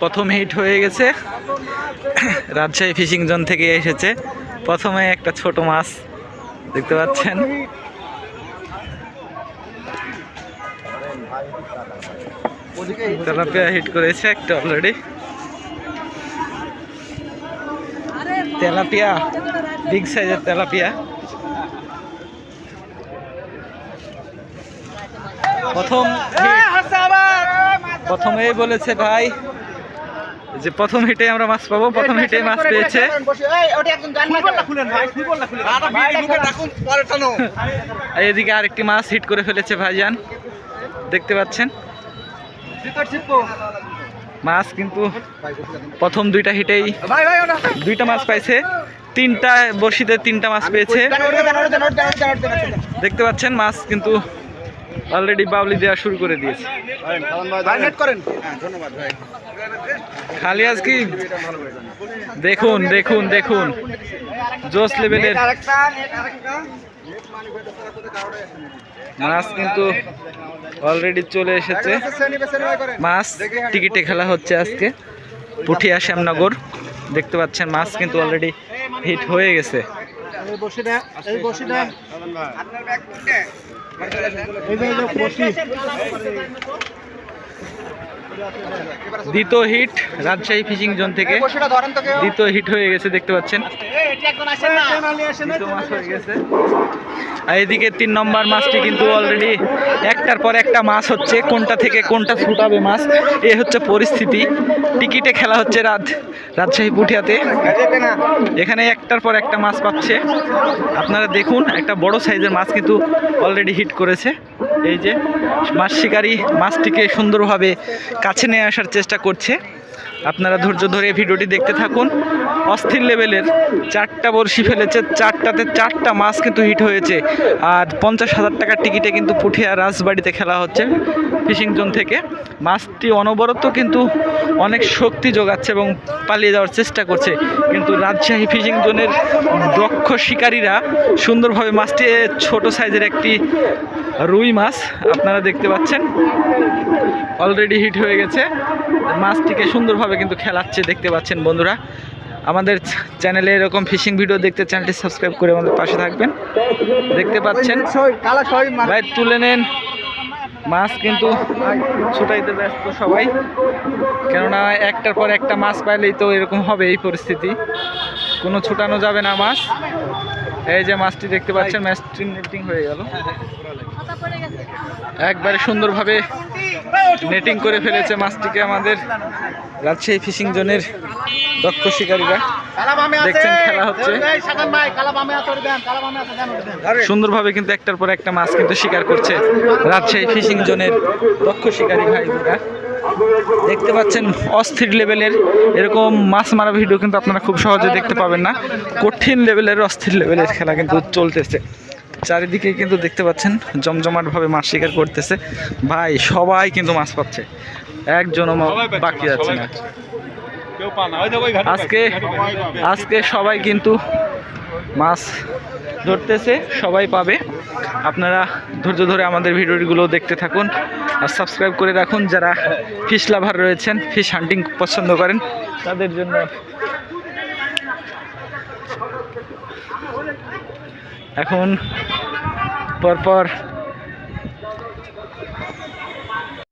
প্রথম হিট হয়ে গেছে। রাজশাহী ফিশিং জোন থেকে এসেছে। প্রথমে একটা ছোট মাছ, দেখতে পাচ্ছেন। তেলাপিয়া হিট করেছে একটা অলরেডি তেলাপিয়া বিগ সাইজের তেলাপিয়া। প্রথম প্রথমেই বলেছে ভাই যে প্রথম হিটে আমরা মাছ পাবো প্রথম হিটে মাছ পেয়েছে। আর এদিকে আরেকটি মাছ হিট করে ফেলেছে ভাইজান। দেখতে পাচ্ছেন? মাছ কিন্তু প্রথম দুইটা হিটেই দুইটা মাছ পাইছে। তিনটা বড়শিতে তিনটা মাছ পেয়েছে। দেখতে পাচ্ছেন মাছ কিন্তু অলরেডি বাউলি দেওয়া শুরু করে দিয়েছে। খালি আজ কি দেখুন দেখুন। দেখুন জোস লেভেলের মাছ কিন্তু অলরেডি চলে এসেছে। মাছ টিকিটে খেলা হচ্ছে আজকে। পুঠিয়া শ্যামনগর। দেখতে পাচ্ছেন মাছ কিন্তু অলরেডি হিট হয়ে গেছে। দ্বিতীয় হিট রাজশাহী ফিশিং জোন থেকে। দ্বিতীয় হিট হয়ে গেছে দেখতে পাচ্ছেন। এদিকে তিন নম্বর মাছটি কিন্তু অলরেডি একটার পর একটা মাছ হচ্ছে, কোনটা থেকে কোনটা ফুটাবে মাছ, এ হচ্ছে পরিস্থিতি। টিকিটে খেলা হচ্ছে রাত, রাজশাহী পুঠিয়াতে। এখানে একটার পর একটা মাছ পাচ্ছে। আপনারা দেখুন, একটা বড় সাইজের মাছ কিন্তু অলরেডি হিট করেছে। এই যে, মাছ শিকারী মাছটিকে সুন্দরভাবে কাছে নিয়ে আসার চেষ্টা করছে। আপনারা ধৈর্য ধরে ভিডিওটি দেখতে থাকুন। অস্থির লেভেলের চারটা বড়শি ফেলেছে। চারটাতে চারটা মাছ কিন্তু হিট হয়েছে। আর পঞ্চাশ হাজার টাকার টিকিটে কিন্তু পুঠিয়া রাজবাড়িতে খেলা হচ্ছে ফিশিং জোন থেকে। মাছটি অনবরত কিন্তু অনেক শক্তি যোগাচ্ছে এবং পালিয়ে যাওয়ার চেষ্টা করছে। কিন্তু রাজশাহী ফিশিং জোনের দক্ষ শিকারীরা সুন্দরভাবে মাছটি ছোট সাইজের একটি রুই মাছ আপনারা দেখতে পাচ্ছেন অলরেডি হিট হয়ে গেছে। মাছটিকে সুন্দরভাবে কিন্তু খেলাচ্ছে, দেখতে পাচ্ছেন বন্ধুরা। আমাদের চ্যানেলে এরকম ফিশিং ভিডিও দেখতে চ্যানেলটি সাবস্ক্রাইব করে আমাদের পাশে থাকবেন। দেখতে পাচ্ছেন? ভাই, তুলে নেন। মাছ কিন্তু ছুটাইতে ব্যস্ত সবাই। কেননা একটার পর একটা মাছ পাইলেই তো এরকম হবে এই পরিস্থিতি। কোনো ছুটানো যাবে না মাছ। এই যে মাছটি দেখতে পাচ্ছেন ম্যাচটি নেটিং হয়ে গেল। একবারে সুন্দরভাবে নেটিং করে ফেলেছে মাছটিকে আমাদের রাজশাহী ফিশিং জোনের দক্ষ শিকারীরা। দেখছেন খেলা হচ্ছে। সুন্দরভাবে কিন্তু একটার পর একটা মাছ কিন্তু শিকার করছে রাজশাহী ফিশিং জোনের দক্ষ শিকারী ভাইরা দেখতে পাচ্ছেন অস্থির লেভেলের এরকম মাছ মারা ভিডিও কিন্তু আপনারা খুব সহজে দেখতে পাবেন না। কঠিন লেভেলের অস্থির লেভেলের খেলা কিন্তু চলতেছে। চারিদিকে কিন্তু দেখতে পাচ্ছেন জমজমাটভাবে মাছ শিকার করতেছে। ভাই সবাই কিন্তু মাছ পাচ্ছে। একজনও মা- বাকি আছে না। আজকে আজকে সবাই কিন্তু মাছ ধরতেছে সবাই পাবে। আপনারা ধৈর্য ধরে আমাদের ভিডিওগুলো দেখতে থাকুন। আর সাবস্ক্রাইব করে রাখুন যারা ফিশ লাভার রয়েছেন ফিশ হান্টিং পছন্দ করেন, তাদের জন্য। এখন পরপর